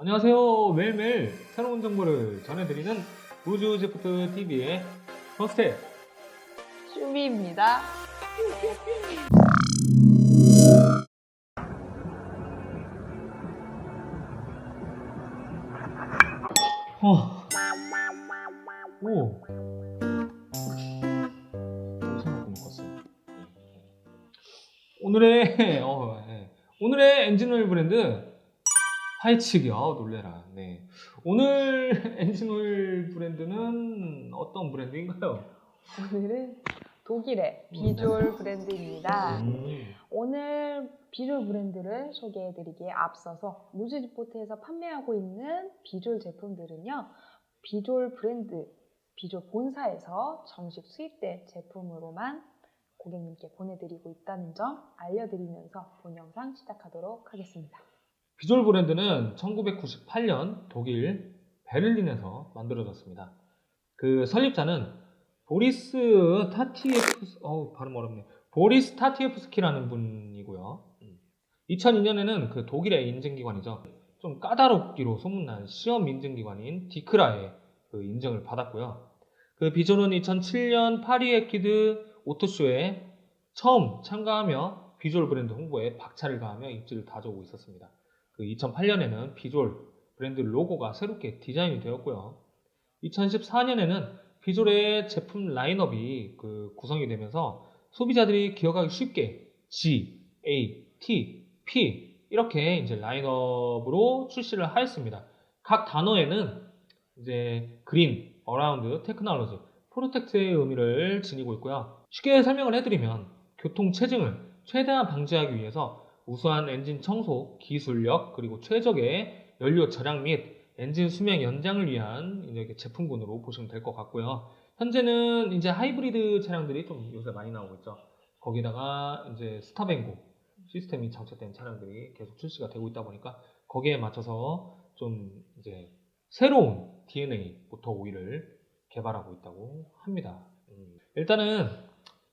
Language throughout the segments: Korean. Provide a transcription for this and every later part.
안녕하세요. 매일매일 새로운 정보를 전해드리는 우주 제프트 TV의 퍼스트 슈미입니다. 어. 오. 오늘의 어, 예. 오늘의 엔진오일 브랜드 하이치기. 아 놀래라. 네. 오늘 엔진오일 브랜드는 어떤 브랜드인가요? 오늘은 독일의 비졸 브랜드입니다. 음. 오늘 비졸 브랜드를 소개해드리기에 앞서서 무즈지포트에서 판매하고 있는 비졸 제품들은요. 비졸 브랜드, 비졸 본사에서 정식 수입된 제품으로만 고객님께 보내드리고 있다는 점 알려드리면서 본 영상 시작하도록 하겠습니다. 비졸 브랜드는 1998년 독일 베를린에서 만들어졌습니다. 그 설립자는 보리스 타티에프스, 어우, 발음 어렵네. 보리스 타티에프스키라는 분이고요. 2002년에는 그 독일의 인증기관이죠. 좀 까다롭기로 소문난 시험 인증기관인 디크라의 그 인증을 받았고요. 그 비졸은 2007년 파리 에키드 오토쇼에 처음 참가하며 비졸 브랜드 홍보에 박차를 가하며 입지를 다져오고 있었습니다. 그 2008년에는 비졸 브랜드 로고가 새롭게 디자인이 되었고요. 2014년에는 비졸의 제품 라인업이 그 구성이 되면서 소비자들이 기억하기 쉽게 G, A, T, P 이렇게 이제 라인업으로 출시를 하였습니다. 각 단어에는 이제 그린, 어라운드, 테크놀로지, 프로텍트의 의미를 지니고 있고요. 쉽게 설명을 해드리면 교통 체증을 최대한 방지하기 위해서 우수한 엔진 청소, 기술력, 그리고 최적의 연료 절약 및 엔진 수명 연장을 위한 이제 제품군으로 보시면 될 것 같고요. 현재는 이제 하이브리드 차량들이 좀 요새 많이 나오고 있죠. 거기다가 이제 스타뱅고 시스템이 장착된 차량들이 계속 출시가 되고 있다 보니까 거기에 맞춰서 좀 이제 새로운 DNA 모터 오일을 개발하고 있다고 합니다. 음, 일단은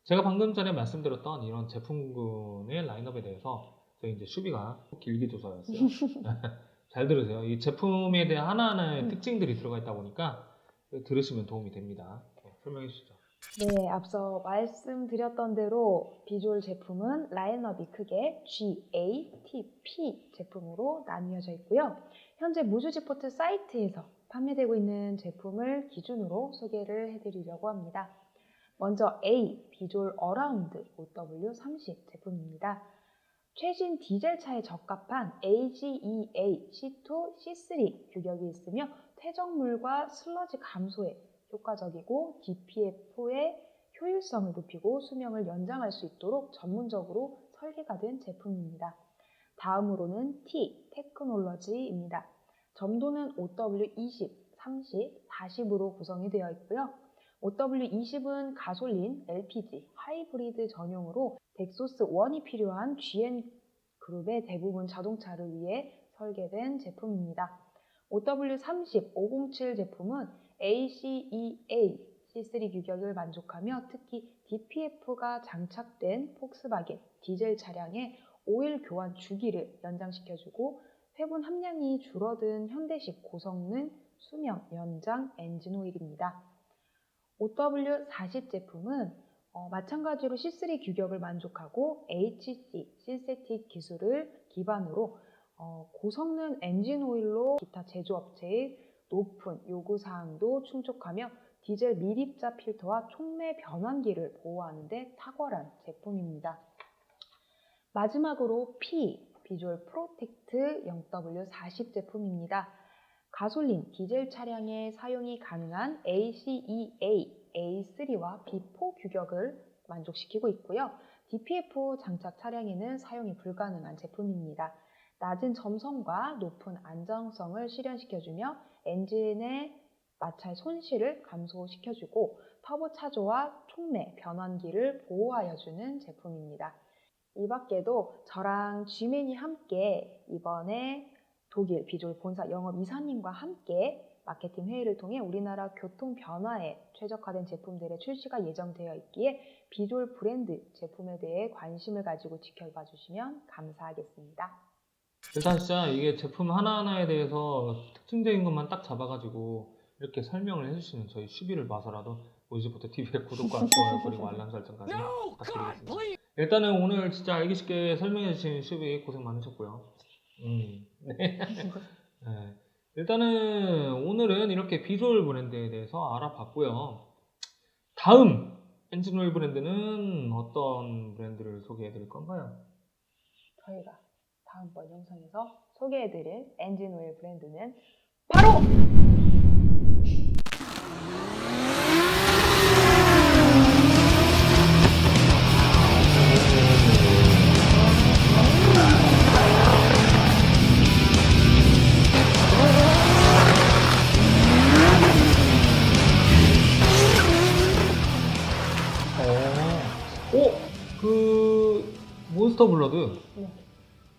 제가 방금 전에 말씀드렸던 이런 제품군의 라인업에 대해서 저희 이제 수비가 길기조서였어요. 잘 들으세요. 이 제품에 대한 하나하나의 음. 특징들이 들어가 있다 보니까 들으시면 도움이 됩니다. 네, 설명해 주시죠. 네, 앞서 말씀드렸던 대로 비졸 제품은 라인업이 크게 G, A, T, P 제품으로 나뉘어져 있고요. 현재 무주지포트 사이트에서 판매되고 있는 제품을 기준으로 소개를 해드리려고 합니다. 먼저 A, 비졸 어라운드 OW30 제품입니다. 최신 디젤 차에 적합한 AGEA C2, C3 규격이 있으며 퇴적물과 슬러지 감소에 효과적이고 DPF의 효율성을 높이고 수명을 연장할 수 있도록 전문적으로 설계가 된 제품입니다. 다음으로는 T 테크놀로지입니다. 점도는 OW20, 30, 40으로 구성이 되어 있고요. OW20은 가솔린, LPG, 하이브리드 전용으로 덱소스 1이 필요한 GN 그룹의 대부분 자동차를 위해 설계된 제품입니다. OW30, 507 제품은 ACEA C3 규격을 만족하며 특히 DPF가 장착된 폭스바겐 디젤 차량의 오일 교환 주기를 연장시켜주고 회분 함량이 줄어든 현대식 고성능 수명 연장 엔진 오일입니다. OW40 제품은 어, 마찬가지로 C3 규격을 만족하고 HC 신세틱 기술을 기반으로 어, 고성능 엔진 오일로 기타 제조업체의 높은 요구 사항도 충족하며 디젤 미립자 필터와 촉매 변환기를 보호하는 데 탁월한 제품입니다. 마지막으로 P 비주얼 프로텍트 0W40 제품입니다. 가솔린, 디젤 차량에 사용이 가능한 ACEA A3와 B4 규격을 만족시키고 있고요. DPF 장착 차량에는 사용이 불가능한 제품입니다. 낮은 점성과 높은 안정성을 실현시켜주며 엔진의 마찰 손실을 감소시켜주고 터보 차조와 촉매 변환기를 보호하여주는 제품입니다. 이 밖에도 저랑 G맨이 함께 이번에 독일 비졸 본사 영업 이사님과 함께 마케팅 회의를 통해 우리나라 교통 변화에 최적화된 제품들의 출시가 예정되어 있기에 비졸 브랜드 제품에 대해 관심을 가지고 지켜봐 주시면 감사하겠습니다. 일단 진짜 이게 제품 하나하나에 대해서 특징적인 것만 딱 잡아가지고 이렇게 설명을 해주시는 저희 슈비를 봐서라도 무지부터 TV의 구독과 좋아요 그리고 알람 설정까지 부탁드리겠습니다. 일단은 오늘 진짜 알기 쉽게 설명해 주신 슈비 고생 많으셨고요. 음, 네. 네. 일단은 오늘은 이렇게 비주얼 브랜드에 대해서 알아봤고요. 다음 엔진오일 브랜드는 어떤 브랜드를 소개해 드릴 건가요? 저희가 다음번 영상에서 소개해 드릴 엔진오일 브랜드는 바로 그 몬스터 블러드. 네.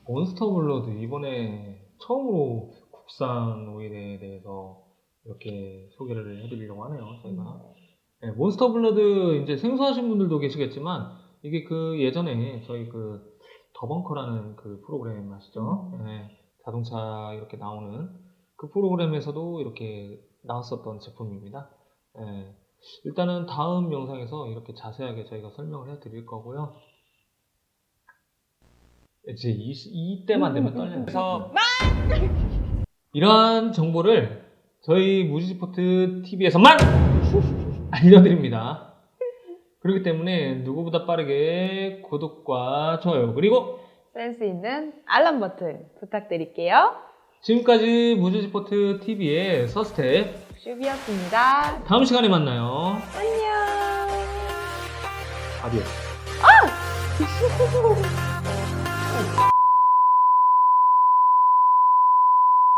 몬스터 블러드 이번에 처음으로 국산 오일에 대해서 이렇게 소개를 해드리려고 하네요. 저희가. 네, 몬스터 블러드 이제 생소하신 분들도 계시겠지만 이게 그 예전에 저희 그 더벙커라는 그 프로그램 아시죠? 네, 자동차 이렇게 나오는 그 프로그램에서도 이렇게 나왔었던 제품입니다. 네, 일단은 다음 영상에서 이렇게 자세하게 저희가 설명을 해 드릴 거고요. 이제 이, 이때만 되면 떨려요. 그래서 이러한 정보를 저희 무지스포트 TV에서만 알려드립니다. 그렇기 때문에 누구보다 빠르게 구독과 좋아요 그리고 센스 있는 알람 버튼 부탁드릴게요. 지금까지 무지스포트 TV의 서스텝 슈비였습니다. 다음 시간에 만나요. 안녕. 아디오스. 아!